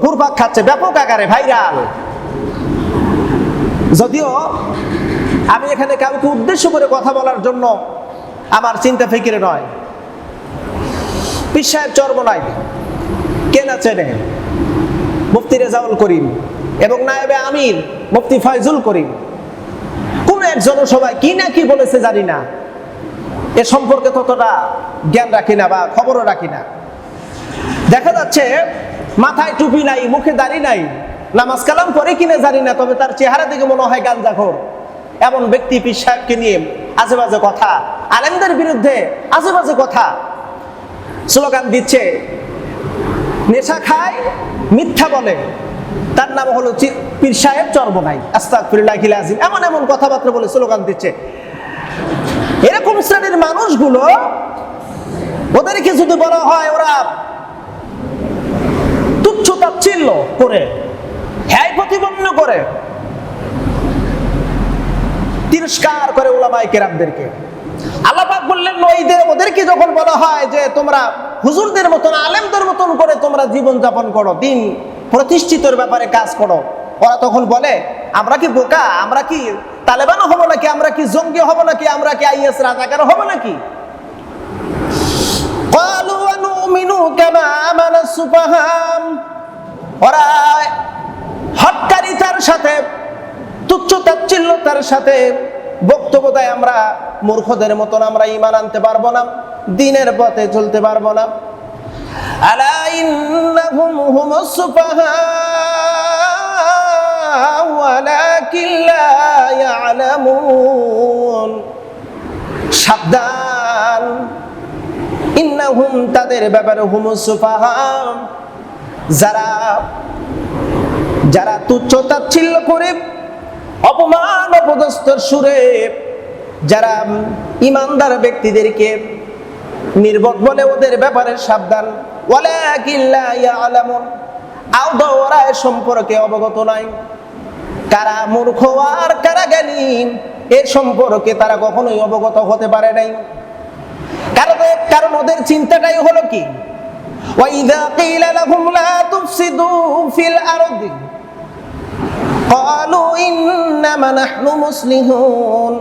ঘুরপাক খাচ্ছে, ব্যাপক আকারে ভাইরাল যদিও আমি এখানে কাউকে উদ্দেশ্য করে কথা বলার জন্য আমার চিন্তা ফিকিরে নয়। সাহেব চর্ম নাই কে না চেনে? মুফতি রেজাউল করিম এবং নায়েবে আমির মুফতি ফয়জুল করিম। কোন এক জনসভায় কি না কি বলেছে জানি না। এ সম্পর্কে ততটা জ্ঞান রাখি না বা খবরও রাখি না। দেখা যাচ্ছে মাথায় টুপি নাই, মুখে দাড়ি নাই, নামাজ কালাম করে কিনে জানি না, তবে তার চেহারা দেখে মনে হয় গাঞ্জাখোর। এমন ব্যক্তি পীর সাহেবকে নিয়ে আজে বাজে কথা, আলেমদের বিরুদ্ধে আজে বাজে কথা। স্লোগান দিচ্ছে, নেশা খায়, মিথ্যা বলে। তার নাম হলো পীর সাহেব চর্বনাই আস্তাক এমন এমন কথাবার্তা বলে স্লোগান দিচ্ছে। এরকম শ্রেণির মানুষগুলো, ওদেরকে যদি বলা হয় ওরা তাচ্ছিল্য করে হ্যায় প্রতিপন্ন করে তিরস্কার করে ওলামাই কেরামদেরকে আল্লাপাক বললেন ওইদের ওদেরকে যখন বলা হয় যে তোমরা হুজুরদের মতন আলেমদের মতন করে তোমরা জীবন যাপন করো দিন প্রতিষ্ঠিতর ব্যাপারে কাজ করো ওরা তখন বলে আমরা কি বোকা আমরা কি তালেবানও হবো নাকি আমরা কি জঙ্গি হবো নাকি আমরা কি আইএস রাজাকার হবো নাকি قالوا ونؤمن كما آمن السفهاء ওরা হটকারিতার সাথে, তুচ্ছ তাচ্ছিল্যতার সাথে বক্তব্য দেয় আমরা, মূর্খদের মতন আমরা ইমান আনতে পারব না, দিনের পথে চলতে পারব না। আলা ইন্নাহুম হুমুস সুফাহা, ওয়ালাকিন লা ইয়ালামুন। সাবধান। ইন্নাহুম তাদের ব্যাপারে হুমুস সুফাহা। যারা যারা তুচ্ছ তাচ্ছিল্য করে, অপমান অপদস্থর সুরে, যারা ইমানদার ব্যক্তিদেরকে নির্বোধ বলে ওদের ব্যাপারে সাবধান। ওরা সম্পর্কে অবগত নাই। কারা মূর্খ আর কারা জ্ঞানী এ সম্পর্কে তারা কখনোই অবগত হতে পারে নাই। কারণ কারণ ওদের চিন্তাটাই হলো কি? وإذا قيل لهم لا تفسدوا في الأرض قالوا إنما نحن مصلحون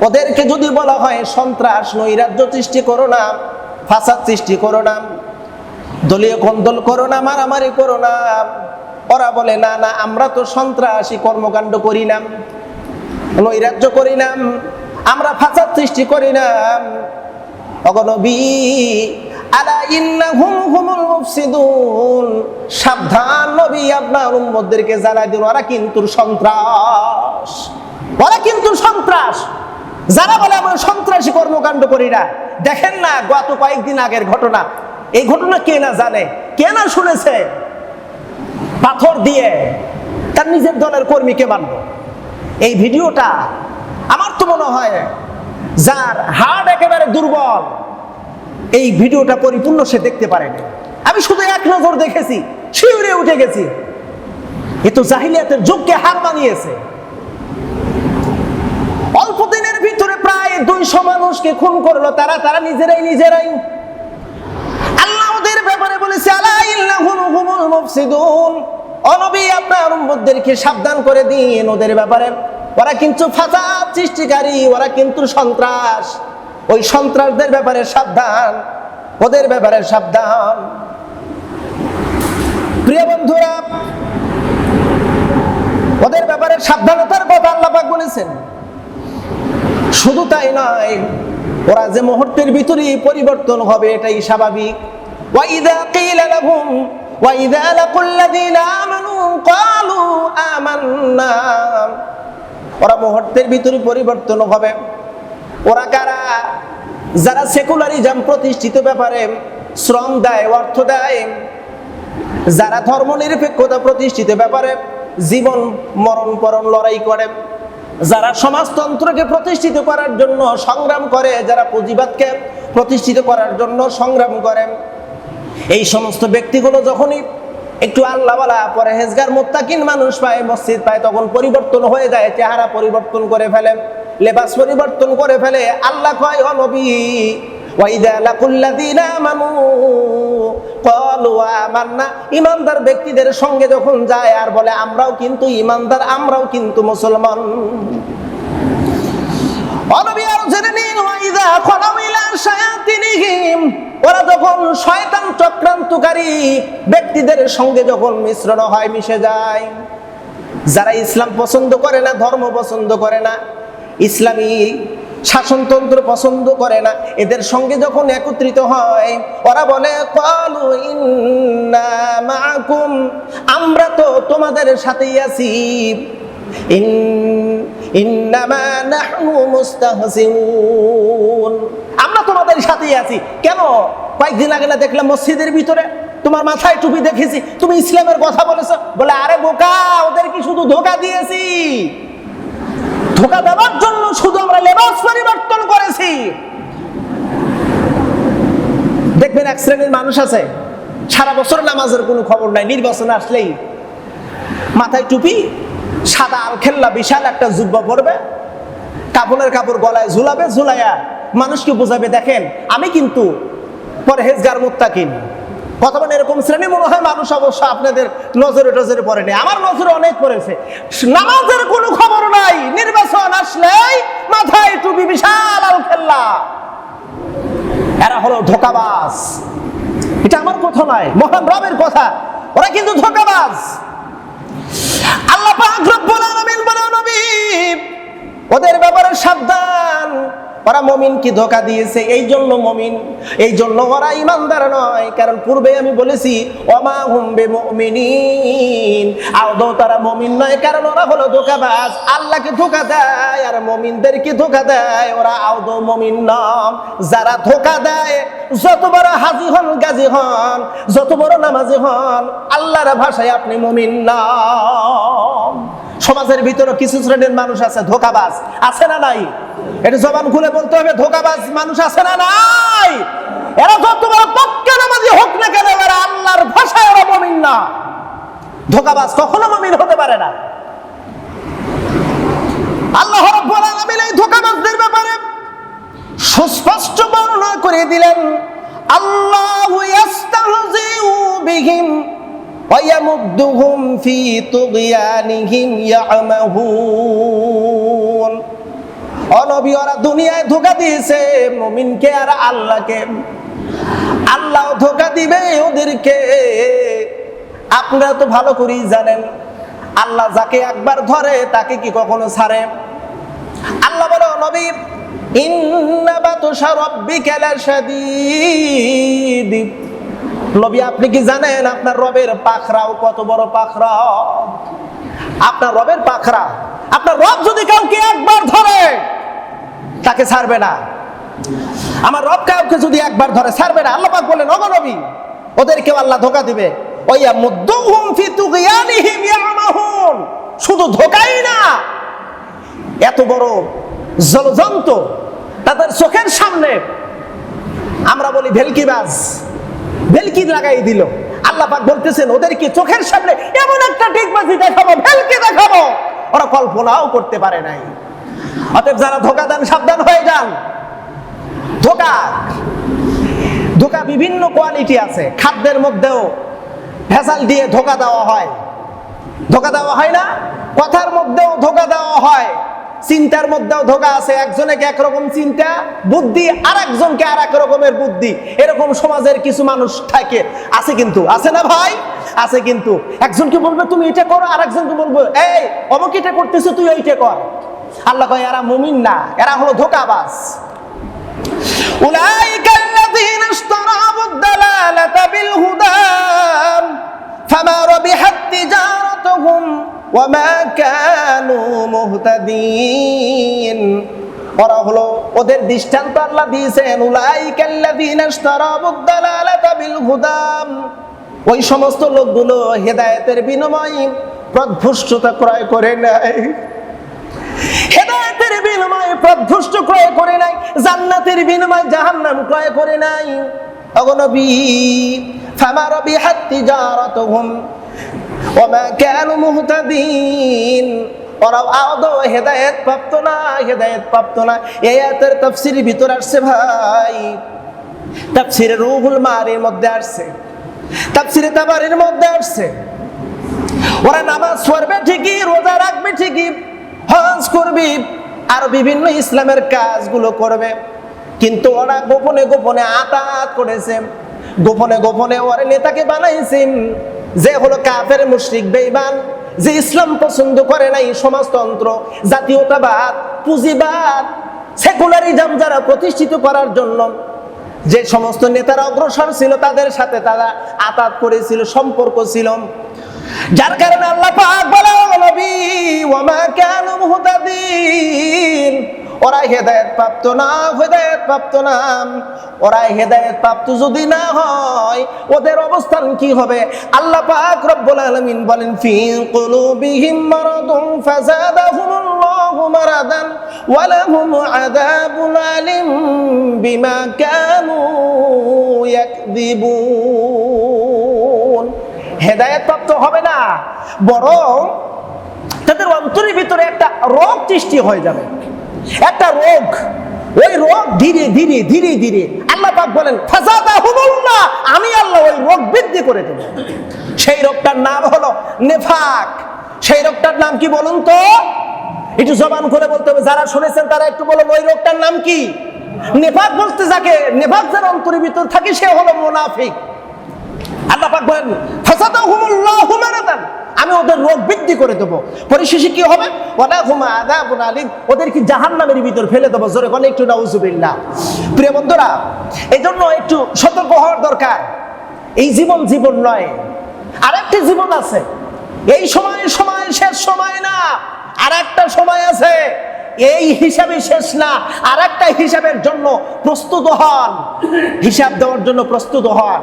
ওদেরকে যদি বলা হয় সন্ত্রাস নৈরাজ্য সৃষ্টি করো না ফাসাদ সৃষ্টি করো না দলীয় কন্দল করো না মারামারি করো না ওরা বলে না না আমরা তো সন্ত্রাসী কর্মকাণ্ড করি না নৈরাজ্য করি না আমরা ফাসাদ সৃষ্টি করি না অগনবী আলা ইন্নাহুম হুমুল মুফসিদুন। সাবধান নবী আপনার উম্মতদেরকে জানাই দিন, ওরা কিন্তু সন্ত্রাস। ওরা কিন্তু সন্ত্রাস। যারা বলে আমরা সন্ত্রাসী কর্মকাণ্ড করি না। দেখেন না গত কয়েকদিন আগের ঘটনা। এই ঘটনা কে না জানে? কে না শুনেছে? পাথর দিয়ে তার নিজের দলের কর্মীকে মানব এই ভিডিওটা আমার তো মনে হয় যার হার্ট একেবারে দুর্বল। এই ভিডিওটা পরিপূর্ণ সে দেখতে পারেনি। আমি শুধু এক নজর দেখেছি, শিউরে উঠে গেছি। এ তো জাহিলিয়াতের যুগকে হার মানিয়েছে। অল্প দিনের ভিতরে প্রায় দুইশো মানুষকে খুন করল তারা তারা নিজেরাই নিজেরাই। আল্লাহ ওদের ব্যাপারে বলেছে, আলা ইল্লাহুম হুমুল মুফসিদুন। অনবী আপনার উম্মতদেরকে সাবধান করে দিন ওদের ব্যাপারে। ওরা কিন্তু ফাসাদ সৃষ্টিকারী, ওরা কিন্তু সন্ত্রাস। ওই সন্ত্রাসদের ব্যাপারে সাবধান, ওদের ব্যাপারে সাবধান। প্রিয় বন্ধুরা, ওদের ব্যাপারে সাবধানতার কথা আল্লাপাক বলেছেন। শুধু তাই নয়, ওরা যে মুহূর্তের ভিতরেই পরিবর্তন হবে, এটাই স্বাভাবিক। ওয়াইদা কিলা লাহুম ওয়াইদা লাকুল লাযিনা আমানু ক্বালু আমান্না। ওরা মুহূর্তের ভিতরে পরিবর্তন হবে। ওরা কারা? যারা সেকুলারিজম প্রতিষ্ঠিত ব্যাপারে শ্রম দেয়, অর্থ দেয়, যারা ধর্মনিরপেক্ষতা প্রতিষ্ঠিত ব্যাপারে জীবন মরণ পরণ লড়াই করে, যারা সমাজতন্ত্রকে প্রতিষ্ঠিত করার জন্য সংগ্রাম করে, যারা পুঁজিবাদকে প্রতিষ্ঠিত করার জন্য সংগ্রাম করে, এই সমস্ত ব্যক্তিগুলো যখনই একটু আল্লাহওয়ালা, পরেহেজগার, মোত্তাকিন মানুষ পায়, মসজিদ পায়, তখন পরিবর্তন হয়ে যায়, চেহারা পরিবর্তন করে ফেলে। লেবাস পরিবর্তন করে ফেলে, আল্লাহ কয়, ও নবী ওয়াইদা ক্বালু আমান্না ইমানদার ব্যক্তিদের সঙ্গে যখন যায় আর বলে, আমরাও কিন্তু ইমানদার, আমরাও কিন্তু মুসলমান। ওরা যখন শয়তান চক্রান্তকারী ব্যক্তিদের সঙ্গে যখন মিশ্রণ হয়, মিশে যায়। যারা ইসলাম পছন্দ করে না, ধর্ম পছন্দ করে না ইসলামী শাসনতন্ত্র পছন্দ করে না। এদের সঙ্গে যখন একত্রিত হয়, ওরা বলে মাআকুম আমরা তো তোমাদের সাথেই আছি। আমরা তোমাদের সাথেই আছি। কেন? কয়েকদিন আগে না দেখলাম মসজিদের ভিতরে তোমার মাথায় টুপি দেখেছি। তুমি ইসলামের কথা বলেছ। বলে, আরে বোকা, ওদের কি শুধু ধোকা দিয়েছি? ধোকা দেওয়ার জন্য শুধু আমরা লেবাস পরিবর্তন করেছি। দেখবেন এক শ্রেণির মানুষ আছে, সারা বছর নামাজের কোনো খবর নাই, নির্বাচন আসলেই মাথায় টুপি, সাদা আলখেল্লা, বিশাল একটা জুব্বা পরবে, কাপড়ের কাপড় গলায় ঝুলাবে, ঝুলাইয়া মানুষকে বোঝাবে, দেখেন, আমি কিন্তু পরে হেজগার পরহেজগার, মুত্তাকিন। বর্তমানে এরকম শ্রেণি মনে হয় মানুষ অবশ্য আপনাদের নজরে টজরে পড়েনি। আমার নজরে অনেক পড়েছে। নামাজের কোনো খবর নাই। নির্বাচন আসলেই মাথায় টুপি বিশাল আলখেল্লা এরা হলো ধোকাবাজ। এটা আমার কথা নয়, মহান রবের কথা। ওরা কিন্তু ধোকাবাজ। আল্লাহ পাক রব্বুল আলামিন বলে নবী, ওদের ব্যাপারে সাবধান। ওরা মমিন কি ধোকা দিয়েছে? এই জন্য মমিন, এই জন্য ওরা ইমানদার নয়। কারণ পূর্বে আমি বলেছি, ওমা হুম বে মুমিনিন আদৌ তারা মমিন নয়, কারণ ওরা হলো ধোকাবাজ। আল্লাহকে ধোকা দেয় আর মমিনদেরকে ধোকা দেয়। ওরা আদৌ মমিন নম যারা ধোকা দেয়, যত বড় হাজি হন, গাজী হন, যত বড় নামাজি হন, আল্লাহর ভাষায় আপনি মমিন নাম সমাজের ভিতরে কিছু শ্রেণির মানুষ আছে, ধোকাবাজ। আছে না নাই? এটা জবান খুলে বলতে হবে, ধোকাবাজ মানুষ আছে না নাই? এরা যত বড় পক্কা নামাজি হোক না কেন, এরা আল্লাহর ভাষায় ওরা মমিন না। ধোকাবাজ কখনো মমিন হতে পারে না। আল্লাহ রাব্বুল আলামিন এই ধোকাবাজদের ব্যাপারে সুস্পষ্ট বর্ণনা করে দিলেন, আল্লাহু ইয়াস্তাহজিউ বিহিম ويمدهم في طغيانهم يعمهون অনবী ওরা দুনিয়ায় ধোকা দিয়েছে মুমিনকে আর আল্লাহকে আল্লাহ ধোকা দিবে ওদেরকে আপনারা তো ভালো করেই জানেন আল্লাহ যাকে একবার ধরে তাকে কি কখনো ছাড়ে আল্লাহ বলে নবী ইন্না বাতুশা রাব্বিকা লাশাদীদ নবী, আপনি কি জানেন আপনার রবের পাখরাও কত বড় পাখরা? আপনার রবের পাখরা, আপনার রব যদি কাউকে একবার ধরে, তাকে ছাড়বে না। আমার রব কাউকে যদি একবার ধরে, ছাড়বে না। আল্লাহ পাক বলেন ওগো নবী, ওদেরকেও আল্লাহ ধোকা দিবে। ওইয়া মুদ্দুহুম ফি তুগয়ানিহিম ইয়ামাহুন। শুধু ধোকাই না, এত বড় জলজন্ত তাদের চোখের সামনে, আমরা বলি ভেলকিবাজ ভেলকি লাগাই দিল। আল্লাহ পাক বলতেছেন ওদেরকে চোখের সামনে এমন একটা টিকবাজি দেখাবো, ভেলকি দেখাবো? ওরা কল্পনাও করতে পারে নাই। অতএব যারা ধোকা দেন সাবধান হয়ে যান। ধোকা। ধোকা বিভিন্ন কোয়ালিটি আছে। খাদ্যের মধ্যেও ভেসাল দিয়ে ধোকা দেওয়া হয়। ধোকা দেওয়া হয় না? কথার মধ্যেও ধোকা দেওয়া হয়। চিন্তার মধ্যেও ধোকা আছে একজনকে একরকম চিন্তা বুদ্ধি আর একজনকে আর এক রকমের বুদ্ধি এরকম সমাজের কিছু মানুষ থাকে আছে কিন্তু আছে না ভাই আছে কিন্তু একজনকে বলবে তুমি এটা করো আর একজনকে বলবো এই অমুক এটা করতেছো তুই ওইটা কর আল্লাহ কয় এরা মুমিন না এরা হলো ধোকাবাজ أولئك الذين اشتروا الضلالة بالهدى فما ربحت تجارتهم ওয়ামা কানু মুহতাদিন ওরা হলো ওদের দৃষ্টান্ত আল্লাহ দিয়েছেন উলাইকাল্লাযিনা ইশতারাবুদ দালালাতা বিল হুদাম ওই সমস্ত লোকগুলো হেদায়েতের বিনিময়ে প্রভ্রষ্টতা ক্রয় করে নেয়। হেদায়েতের বিনিময়ে প্রভ্রষ্ট ক্রয় করে নাই জান্নাতের বিনিময়ে জাহান্নাম ক্রয় করে নাই অগনবী ফামা রবিহাত তিজারাতুহুম কানু ওরা আদৌ হেদায়েত না হেদায়েত না। আসছে ভাই। রুহুল মধ্যে আসছে। মধ্যে আসছে। ওরা নামাজ পড়বে ঠিকই, রোজা রাখবে ঠিকই, হজ করবি আর বিভিন্ন ইসলামের কাজগুলো করবে। কিন্তু ওরা গোপনে গোপনে আতাত করেছে। গোপনে গোপনে ওরা নেতাকে বানাইছেন। যে হলো কাফের মুশরিক, বেঈমান, যে ইসলাম পছন্দ করে নাই সমাজতন্ত্র, জাতীয়তাবাদ, পুঁজিবাদ সেকুলারিজম যারা প্রতিষ্ঠিত করার জন্য, যে সমস্ত নেতারা অগ্রসর ছিল তাদের সাথে তারা আতাত করেছিল, সম্পর্ক ছিল। যার কারণে আল্লাহ পাক বলে "ও নবী ওয়ামা কানু মুহতাদিন। ওরা হেদায়ত প্রাপ্ত না হেদায়েত প্রাপ্ত না। ওরা হেদায়ত প্রাপ্ত যদি না হয়, ওদের অবস্থান কি হবে? আল্লাহ পাক রব্বুল আলামিন বলেন, ফি কুলুবিহিম মারাদুন ফাযাদাহুমুল্লাহু মারাদান ওয়া লাহুম আযাবুন আলিম বিমা কানু ইয়াকযিবুন। হেদায়েত প্রাপ্ত হবে না, বরং তাদের অন্তরের ভিতরে একটা রোগ সৃষ্টি হয়ে যাবে। একটা রোগ, ওই রোগ ধীরে ধীরে ধীরে ধীরে, আল্লাহ পাক বলেন হুমুল্লাহ আমি আল্লাহ ওই রোগ বৃদ্ধি করে দেব। সেই রোগটার নাম হলো নেফাক। সেই রোগটার নাম কি বলুন তো? একটু জবান করে বলতে হবে, যারা শুনেছেন তারা একটু বলুন, ওই রোগটার নাম কি? নেফাক বলতে যাকে নেফাক যার অন্তরের ভিতর থাকে, সে হলো মুনাফিক। আল্লাহ পাক বলেন ফাসাদাহুমুল্লাহু মারাদান আমি ওদের রোগ বৃদ্ধি করে দেবো। পরিশেষে কি হবে? ওলা হুমা আযাবুন আলিম ওদের কি জাহান্নামের ভিতর ফেলে দেবো। জোরে কোন একটু নাউজুবিল্লাহ। প্রিয় বন্ধুরা এই জন্য একটু সতর্ক হওয়ার দরকার। এই জীবন জীবন নয়, আরেকটি জীবন আছে। এই সময় সময় শেষ সময় না আর একটা সময় আছে। এই হিসাবে শেষ না আর একটা হিসাবের জন্য প্রস্তুত হন। হিসাব দেওয়ার জন্য প্রস্তুত হন।